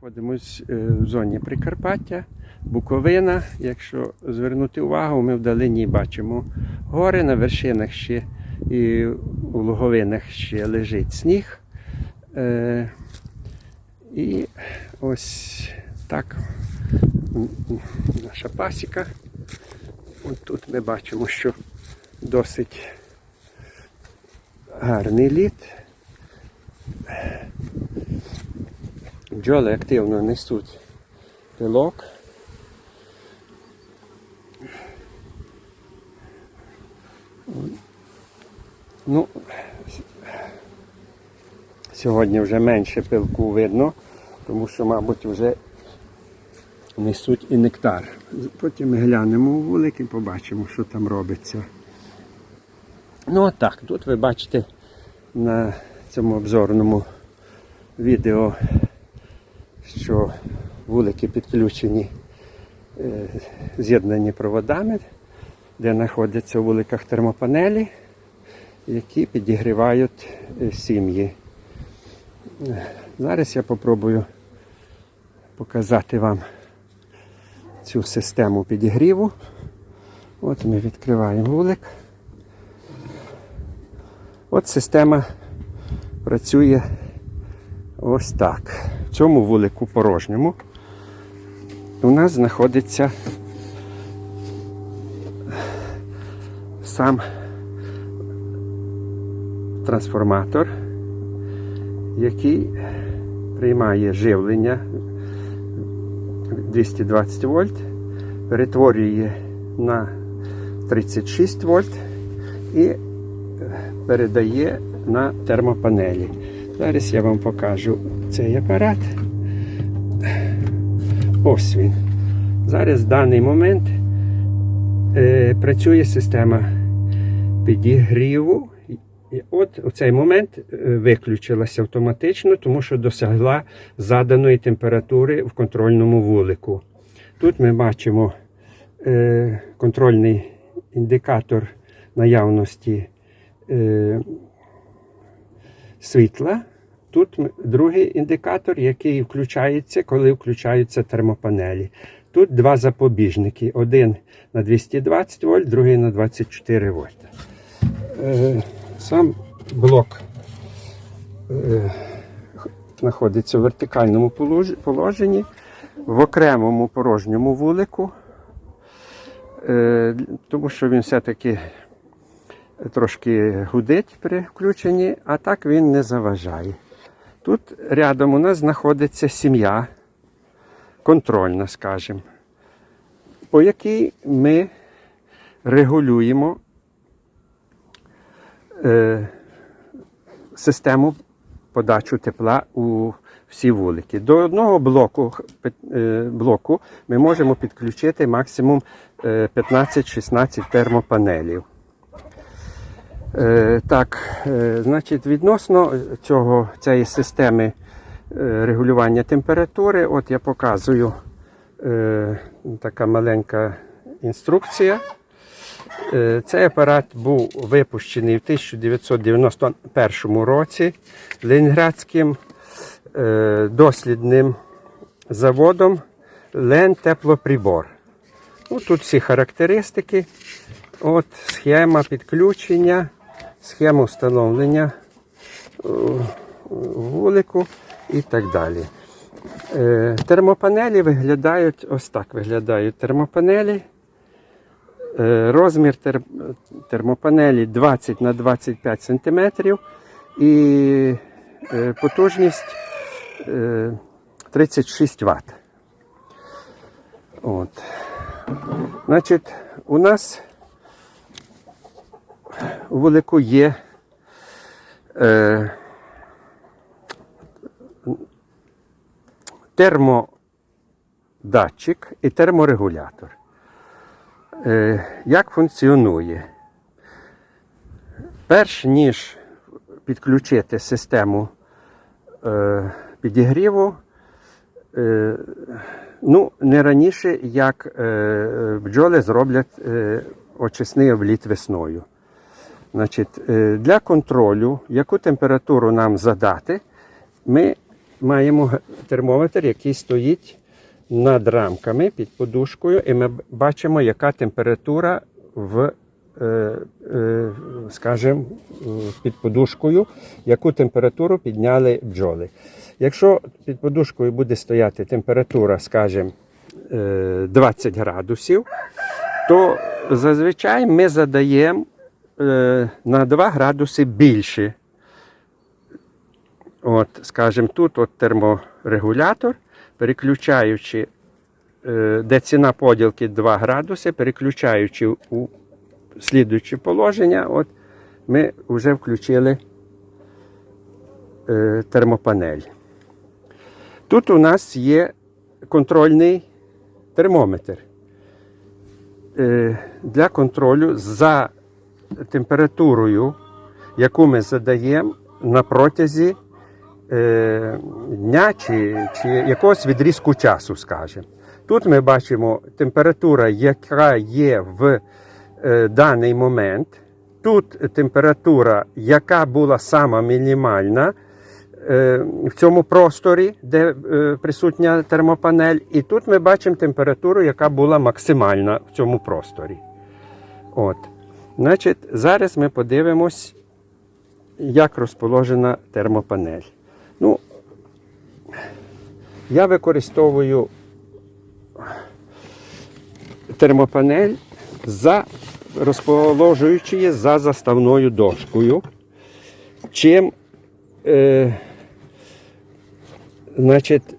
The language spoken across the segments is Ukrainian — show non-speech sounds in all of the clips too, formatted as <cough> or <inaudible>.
знаходимось е, в зоні Прикарпаття, Буковина. Якщо звернути увагу, ми вдалині бачимо гори, на вершинах ще і у луговинах ще лежить сніг. Е, І ось так наша пасіка. От тут ми бачимо, що досить гарний лід. Бджоли активно несуть пилок. Ну, сьогодні вже менше пилку видно, тому що, мабуть, вже несуть і нектар. Потім ми глянемо у вулик і побачимо, що там робиться. Ну от так, тут ви бачите на цьому обзорному відео, що вулики підключені, е, з'єднані проводами, де знаходяться у вуликах термопанелі, які підігрівають е, сім'ї. Е, Зараз я попробую показати вам цю систему підігріву. От ми відкриваємо вулик. От система працює ось так. Цьому вулику порожньому у нас знаходиться сам трансформатор, який приймає живлення 220 вольт, перетворює на 36 вольт і передає на термопанелі. Зараз я вам покажу цей апарат. Ось він. Зараз в даний момент е, працює система підігріву. І от у цей момент е, виключилася автоматично, тому що досягла заданої температури в контрольному вулику. Тут ми бачимо е, контрольний індикатор наявності е, світла. Тут другий індикатор, який включається, коли включаються термопанелі. Тут два запобіжники: один на 220 вольт, другий на 24 вольта. Е, Сам блок е, знаходиться в вертикальному положенні, в окремому порожньому вулику, е, тому що він все-таки трошки гудить при включенні, а так він не заважає. Тут рядом у нас знаходиться сім'я, контрольна, скажімо, по якій ми регулюємо е, систему подачу тепла у всі вулики. До одного блоку, е, блоку ми можемо підключити максимум е, 15-16 термопанелів. Е, Так, е, значить, відносно цього, цієї системи е, регулювання температури, от я показую е, така маленька інструкція. Е, Цей апарат був випущений в 1991 році Ленінградським е, дослідним заводом Лен Теплоприбор. Ну, тут всі характеристики. От схема підключення, схема встановлення е, вулику і так далі. Е, Термопанелі виглядають ось так виглядають термопанелі. Е, Розмір тер- термопанелі 20 на 25 см і потужність е, 36 Вт. От. Значить, у нас у вулику є е, термодатчик і терморегулятор. Е, як функціонує? Перш ніж підключити систему е, підігріву, е, ну, не раніше, як е, бджоли зроблять е, очисний обліт весною. Значить, е, для контролю, яку температуру нам задати, ми маємо термометр, який стоїть над рамками під подушкою, і ми бачимо, яка температура в, е, е, скажімо, під подушкою, яку температуру підняли бджоли. Якщо під подушкою буде стояти температура, скажімо, е, 20 градусів, то зазвичай ми задаємо на 2 градуси більше. От, скажімо, тут от терморегулятор, переключаючи, е, де ціна поділки 2 градуси, переключаючи у слідуюче положення, от, ми вже включили е, термопанель. Тут у нас є контрольний термометр е, для контролю за температурою, яку ми задаємо на протязі е, дня чи, чи якогось відрізку часу, скажімо. Тут ми бачимо температура, яка є в е, даний момент. Тут температура, яка була сама мінімальна е, в цьому просторі, де е, присутня термопанель. І тут ми бачимо температуру, яка була максимальна в цьому просторі. От. Значить, зараз ми подивимось, як розположена термопанель. Ну, я використовую термопанель за розположуючи її за заставною дошкою. Чим, е, значить,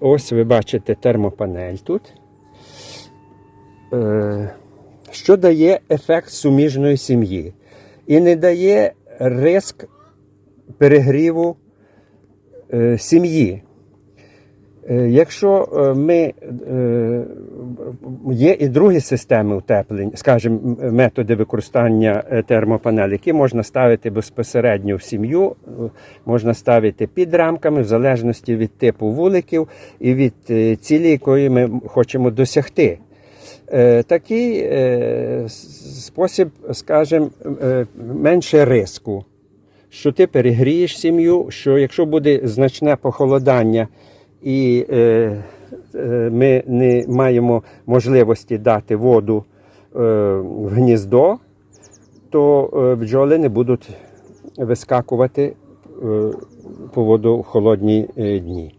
ось ви бачите термопанель тут. Е, що дає ефект суміжної сім'ї і не дає риск перегріву е, сім'ї. Е, Якщо е, ми є і другі системи утеплень, скажімо, методи використання термопанелі, які можна ставити безпосередньо в сім'ю, можна ставити під рамками, в залежності від типу вуликів і від цілі, якої ми хочемо досягти. Е, Такий е, спосіб, скажімо, е, менше риску що ти перегрієш сім'ю, що якщо буде значне похолодання і ми не маємо можливості дати воду в гніздо, то бджоли не будуть вискакувати по воду в холодні дні.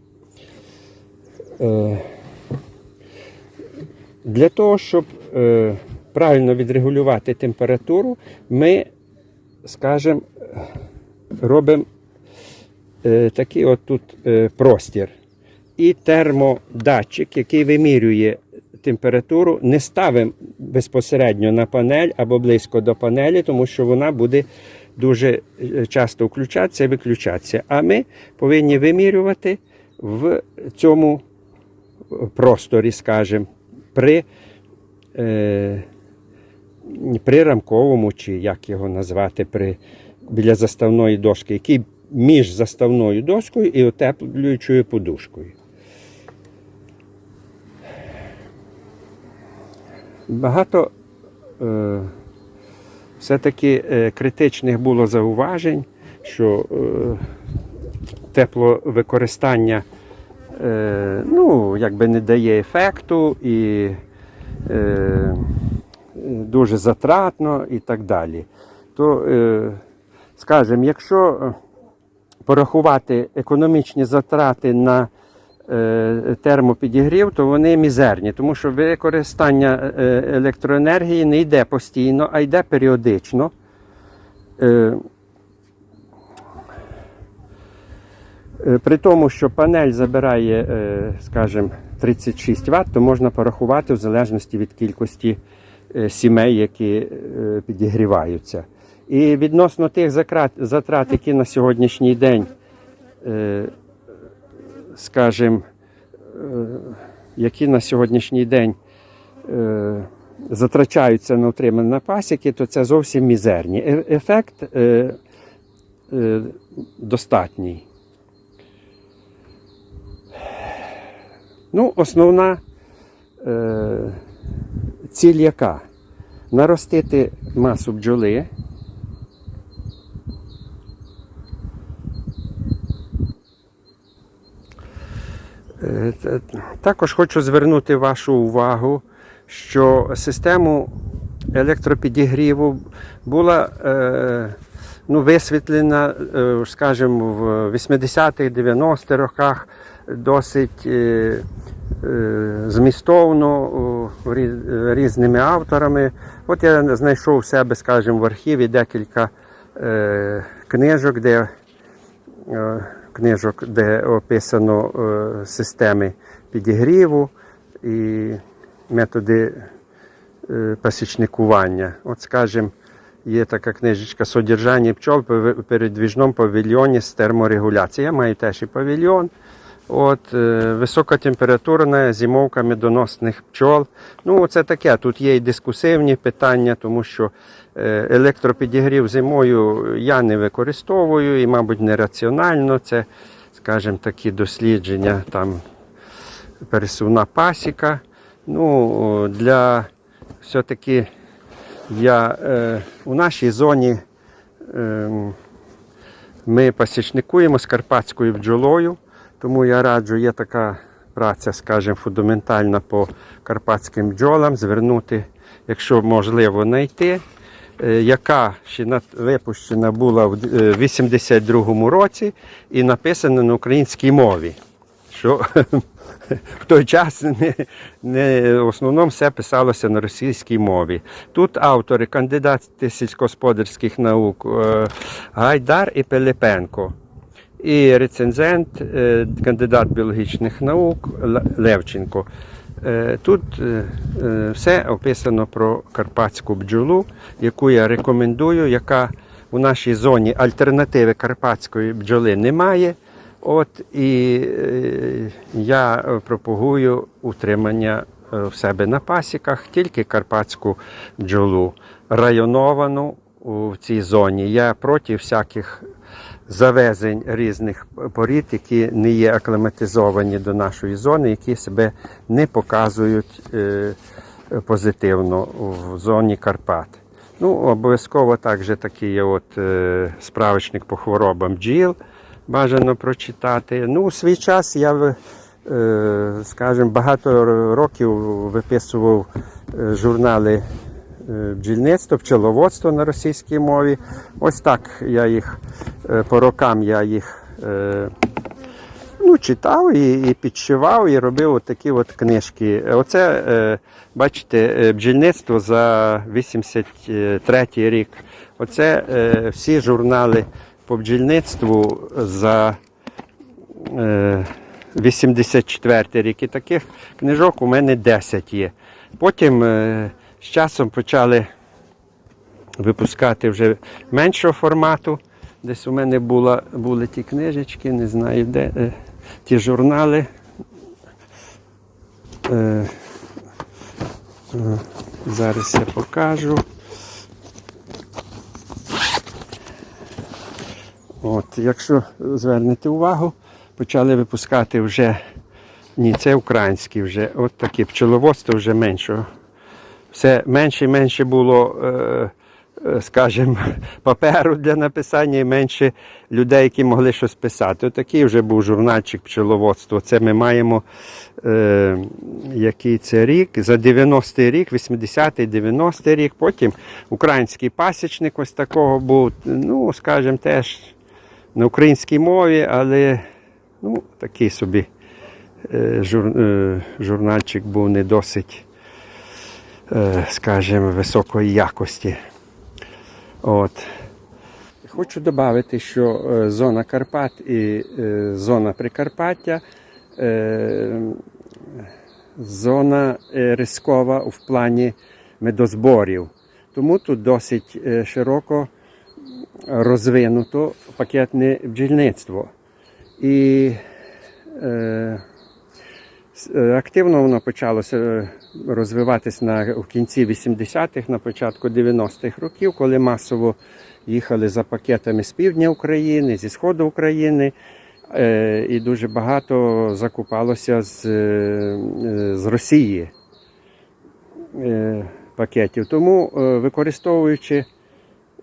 Е, для того, щоб е, правильно відрегулювати температуру, ми, скажімо, робимо е, такий от тут е, простір. І термодатчик, який вимірює температуру, не ставимо безпосередньо на панель або близько до панелі, тому що вона буде дуже е, часто включатися і виключатися. А ми повинні вимірювати в цьому просторі, скажімо, при, е, при рамковому, чи як його назвати, при, біля заставної дошки, який між заставною дошкою і утеплюючою подушкою. Багато е, все-таки е, критичних було зауважень, що е, тепловикористання е, ну, якби не дає ефекту і е, дуже затратно і так далі. То, е, скажімо, якщо е, порахувати економічні затрати на е, термопідігрів, то вони мізерні, тому що використання е, електроенергії не йде постійно, а йде періодично. Е, Е, При тому, що панель забирає, е, скажімо, 36 Вт, то можна порахувати в залежності від кількості е, сімей, які е, підігріваються. І відносно тих затрат, які на сьогоднішній день, е, скажімо, е, які на сьогоднішній день е, затрачаються на утримання пасіки, то це зовсім мізерні. Е- Ефект е, е, достатній. Ну, основна е, ціль яка? Наростити масу бджоли. Е, Також хочу звернути вашу увагу, що систему електропідігріву була е, ну, висвітлена, е, скажімо, в 80-х, 90-х роках досить е, е, змістовно різними авторами. От я знайшов у себе, скажімо, в архіві декілька е, книжок, де книжок, де описано системи підігріву і методи пасічникування. От, скажімо, є така книжечка «Содержання пчол в передвіжному павільйоні з терморегуляцією. Я маю теж і павільйон. От, е, високотемпературна зимовка медоносних пчол. Ну, це таке. Тут є і дискусивні питання, тому що е, електропідігрів зимою я не використовую і, мабуть, нераціонально. Це, скажімо, такі дослідження, там пересувна пасіка. Ну, для все-таки я е, у нашій зоні е, ми пасічникуємо з карпатською бджолою, тому я раджу, є така праця, скажімо, фундаментальна по карпатським бджолам, звернути, якщо можливо, знайти, е, яка ще випущена була в е, 82-му році і написана на українській мові. Що <laughs> в той час не, не, в основному все писалося на російській мові. Тут автори, кандидати сільськогосподарських наук е, Гайдар і Пилипенко. І рецензент, е, кандидат біологічних наук Левченко. Е, Тут е, все описано про карпатську бджолу, яку я рекомендую, яка у нашій зоні альтернативи карпатської бджоли немає. От і я пропагую утримання в себе на пасіках тільки карпатську бджолу, районовану у цій зоні. Я проти всяких завезень різних порід, які не є акліматизовані до нашої зони, які себе не показують е, позитивно в зоні Карпат. Ну, обов'язково також такий от, е, справочник по хворобам бджіл бажано прочитати. Ну, у свій час я, е, скажімо, багато років виписував журнали бджільництво, пчеловодство на російській мові. Ось так я їх е, по рокам я їх е, ну, читав і, і підшивав, і робив от такі от книжки. Оце, е, бачите, е, бджільництво за 83 рік. Оце е, всі журнали по бджільництву за е, 84 рік. І таких книжок у мене 10 є. Потім е, з часом почали випускати вже меншого формату. Десь у мене була, були ті книжечки, не знаю де, е, ті журнали. Е, е, зараз я покажу. От, якщо звернете увагу, почали випускати вже, ні, це українські вже, от таке пчеловодство вже меншого. Все менше і менше було, е, е, скажімо, <laughs> паперу для написання і менше людей, які могли щось писати. Отакий вже був журнальчик пчеловодство. Це ми маємо е, який це рік, за 90-й рік, 80-й, 90-й рік. Потім український пасічник ось такого був, ну, скажімо, теж на українській мові, але ну, такий собі жур, журнальчик був не досить, скажімо, високої якості. От. Хочу додати, що е, зона Карпат і е, зона Прикарпаття е, зона е, рискова в плані медозборів. Тому тут досить е, широко розвинуто пакетне бджільництво. І е, е, активно воно почалося е, розвиватись на, в кінці 80-х, на початку 90-х років, коли масово їхали за пакетами з півдня України, зі сходу України. Е, і дуже багато закупалося з, е, е, з Росії е, пакетів. Тому, е, використовуючи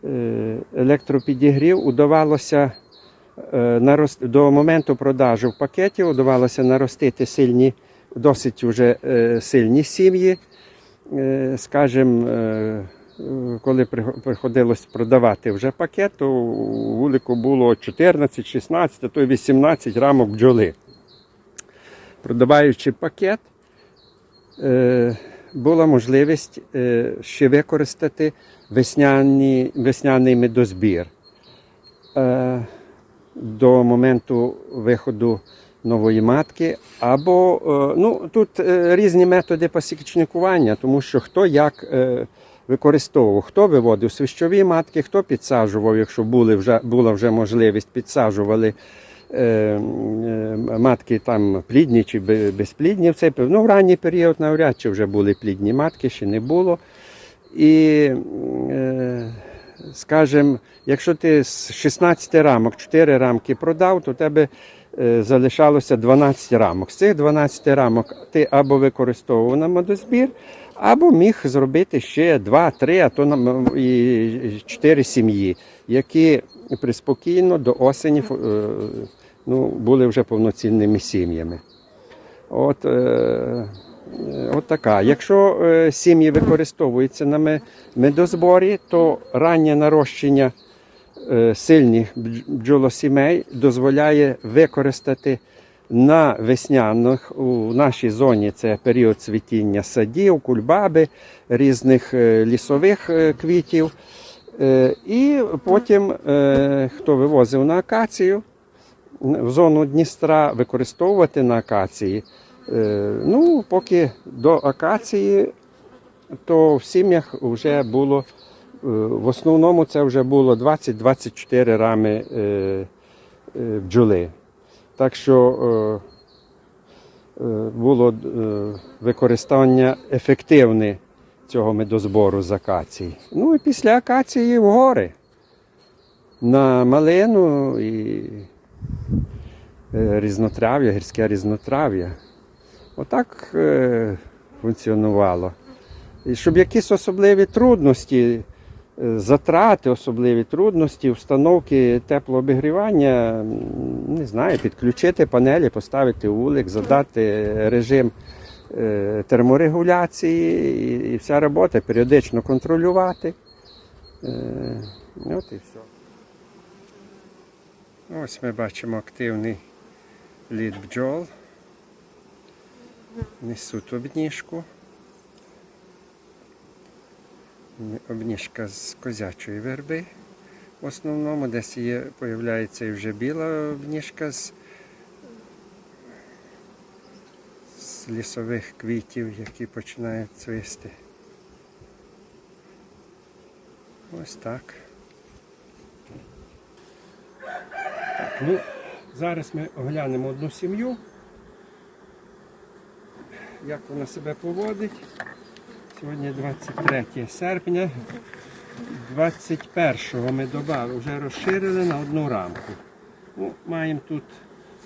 е, електропідігрів, удавалося е, до моменту продажу пакетів вдавалося наростити сильні, досить уже е, сильні сім'ї. Е, Скажімо, е, коли приходилось продавати вже пакет, то у вулику було 14, 16, а то й 18 рамок бджоли. Продаваючи пакет, була можливість ще використати весняні, весняний медозбір. До моменту виходу нової матки. Або е, ну, тут е, різні методи пасічникування, тому що хто як е, використовував, хто виводив свищові матки, хто підсаджував, якщо були вже, була вже можливість, підсаджували. Матки там плідні чи безплідні в цей ну, в ранній період навряд чи вже були плідні матки, ще не було. І, скажімо, якщо ти з 16 рамок 4 рамки продав, то тебе залишалося 12 рамок. З цих 12 рамок ти або використовував на медозбір, або міг зробити ще 2-3, а то і 4 сім'ї, які приспокійно до осені е, ну, були вже повноцінними сім'ями. От, е, е, от така. Якщо е, сім'ї використовуються на медозборі, то раннє нарощення е, сильних бдж- бджолосімей дозволяє використати на весняних у нашій зоні це період цвітіння садів, кульбаби, різних е, лісових е, квітів. Е, І потім, е, хто вивозив на акацію, в зону Дністра використовувати на акації. Е, Ну, поки до акації, то в сім'ях вже було, е, в основному це вже було 20-24 рами е, е, бджоли. Так що е, е, було е, використання ефективне цього медозбору з акації. Ну і після акації в гори. На малину і е, різнотрав'я, гірське різнотрав'я. Отак е, функціонувало. І щоб якісь особливі трудності, е, затрати, особливі трудності, установки теплообігрівання, не знаю, підключити панелі, поставити вулик, задати режим е, терморегуляції і, вся робота періодично контролювати. Е, От і все. Ось ми бачимо активний лід бджол. Несуть обніжку. Обніжка з козячої верби. В основному десь є, появляється і вже біла обніжка з, з лісових квітів, які починають цвісти. Ось так. Так, ну, зараз ми оглянемо одну сім'ю, як вона себе поводить. Сьогодні 23 серпня. 21-го ми додали, вже розширили на одну рамку. Ну, маємо тут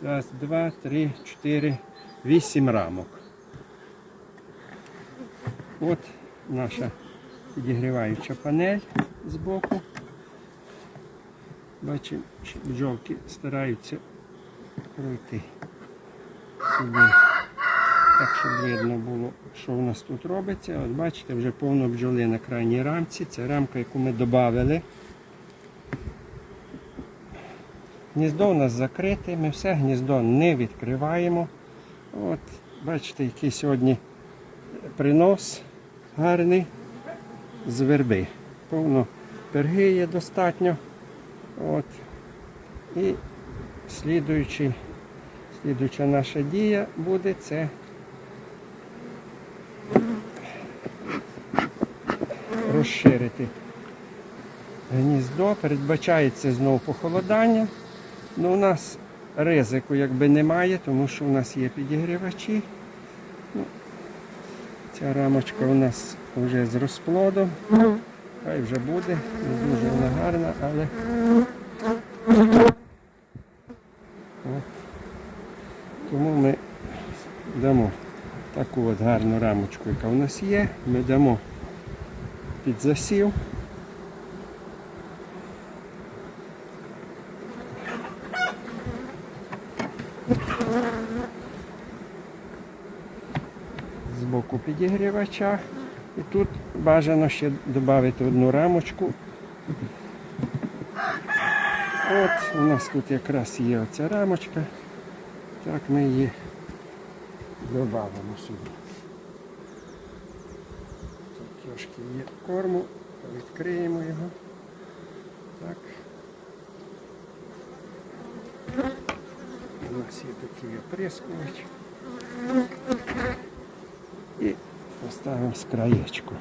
раз, два, три, чотири, вісім рамок. От наша підігріваюча панель збоку. Бачимо, що бджолки стараються пройти сюди. Так, щоб видно було, що у нас тут робиться. От бачите, вже повно бджоли на крайній рамці. Це рамка, яку ми додали. Гніздо у нас закрите, ми все гніздо не відкриваємо. От, бачите, який сьогодні принос гарний з верби. Повно перги є достатньо. От. І слідуючий, слідуюча наша дія буде це розширити гніздо. Передбачається знову похолодання. Ну, у нас ризику якби немає, тому що у нас є підігрівачі. Ну, ця рамочка у нас вже з розплодом. Хай вже буде. Не дуже вона гарна, але тому ми дамо таку от гарну рамочку, яка у нас є. Ми дамо під засів. З боку підігрівача. І тут бажано ще додати одну рамочку. От, у нас тут якраз є оця рамочка. Так ми її додамо сюди. Тут трошки є корму, відкриємо його. Так. У нас є такий оприскувач. І поставимо з краєчку.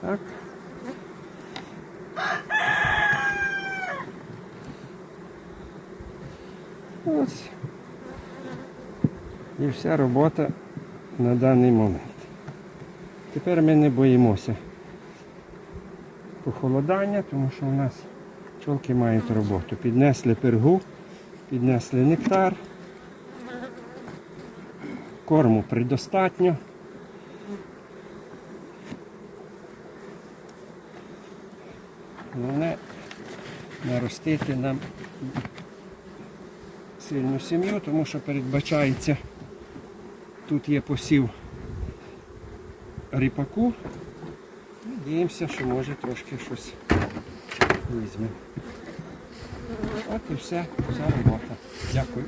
Так. Ось. І вся робота на даний момент. Тепер ми не боїмося похолодання, тому що у нас пчолки мають роботу. Піднесли пергу, піднесли нектар. Корму предостатньо. Головне наростити нам сильну сім'ю, тому що передбачається, тут є посів ріпаку. Надіємося, що може трошки щось візьме. От і все, вся робота. Дякую.